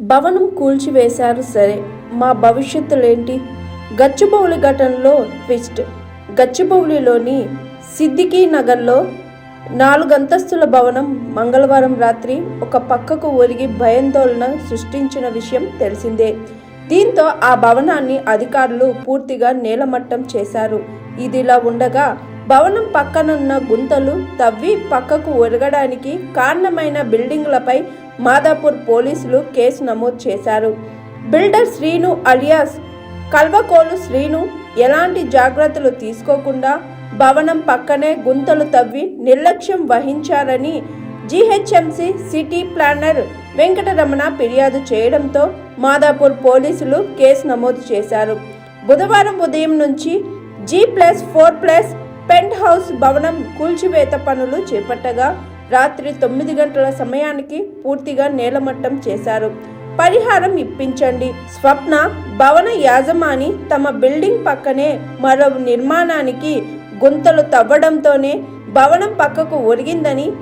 భవనం కూల్చివేశారు. సరే మా భవిష్యత్తులేంటి? గచ్చిబౌలి ఘటనలో ట్విస్ట్. గచ్చిబౌలిలోని సిద్దికీ నగర్లో నాలుగంతస్తుల భవనం మంగళవారం రాత్రి ఒక పక్కకు ఒరిగి భయాందోళన సృష్టించిన విషయం తెలిసిందే. దీంతో ఆ భవనాన్ని అధికారులు పూర్తిగా నేలమట్టం చేశారు. ఇదిలా ఉండగా భవనం పక్కనున్న గుంతలు తవ్వి పక్కకు ఒరగడానికి కారణమైన బిల్డింగ్లపై మాదాపూర్ పోలీసులు కేసు నమోదు చేశారు. బిల్డర్ శ్రీను అలియాస్ కల్వకోలు శ్రీను ఎలాంటి జాగ్రత్తలు తీసుకోకుండా భవనం పక్కనే గుంతలు తవ్వి నిర్లక్ష్యం వహించారని జీహెచ్ఎంసీ సిటీ ప్లానర్ వెంకటరమణ ఫిర్యాదు చేయడంతో మాదాపూర్ పోలీసులు కేసు నమోదు చేశారు. బుధవారం ఉదయం నుంచి G plus four plus penthouse భవనం కూల్చివేత పనులు చేపట్టగా రాత్రి తొమ్మిది గంటల సమయానికి పూర్తిగా నేలమట్టం చేశారు. పరిహారం ఇప్పించండి. స్వప్న భవన యాజమాని తమ బిల్డింగ్ పక్కనే మరో నిర్మాణానికి గుంతలు తవ్వడంతోనే భవనం పక్కకు ఒరిగిందని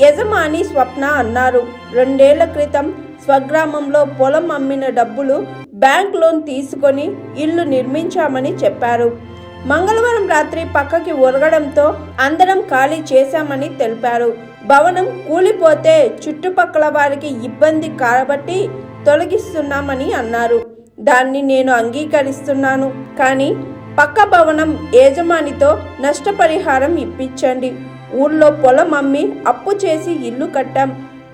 యజమాని స్వప్న అన్నారు. రెండేళ్ళ క్రితం స్వగ్రామంలో పొలం అమ్మిన డబ్బులు బ్యాంక్ లోన్ తీసుకొని ఇల్లు నిర్మించామని చెప్పారు. మంగళవారం రాత్రి పక్కకి ఒరగడంతో అందరం ఖాళీ చేశామని తెలిపారు. భవనం కూలిపోతే చుట్టుపక్కల వారికి ఇబ్బంది కాబట్టి తొలగిస్తున్నామని అన్నారు. దాన్ని నేను అంగీకరిస్తున్నాను. కానీ పక్క భవనం యజమానితో నష్టపరిహారం ఇప్పించండి. ఊళ్ళో పొలం అమ్మి అప్పు చేసి ఇల్లు కట్టాం.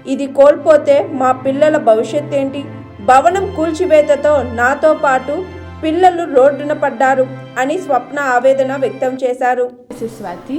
ఇది కోల్పోతే మా పిల్లల భవిష్యత్ ఏంటి భవనం కూల్చివేతతో నాతో పాటు పిల్లలు రోడ్డున పడ్డారు అని స్వప్న ఆవేదన వ్యక్తం చేశారు. స్వాతి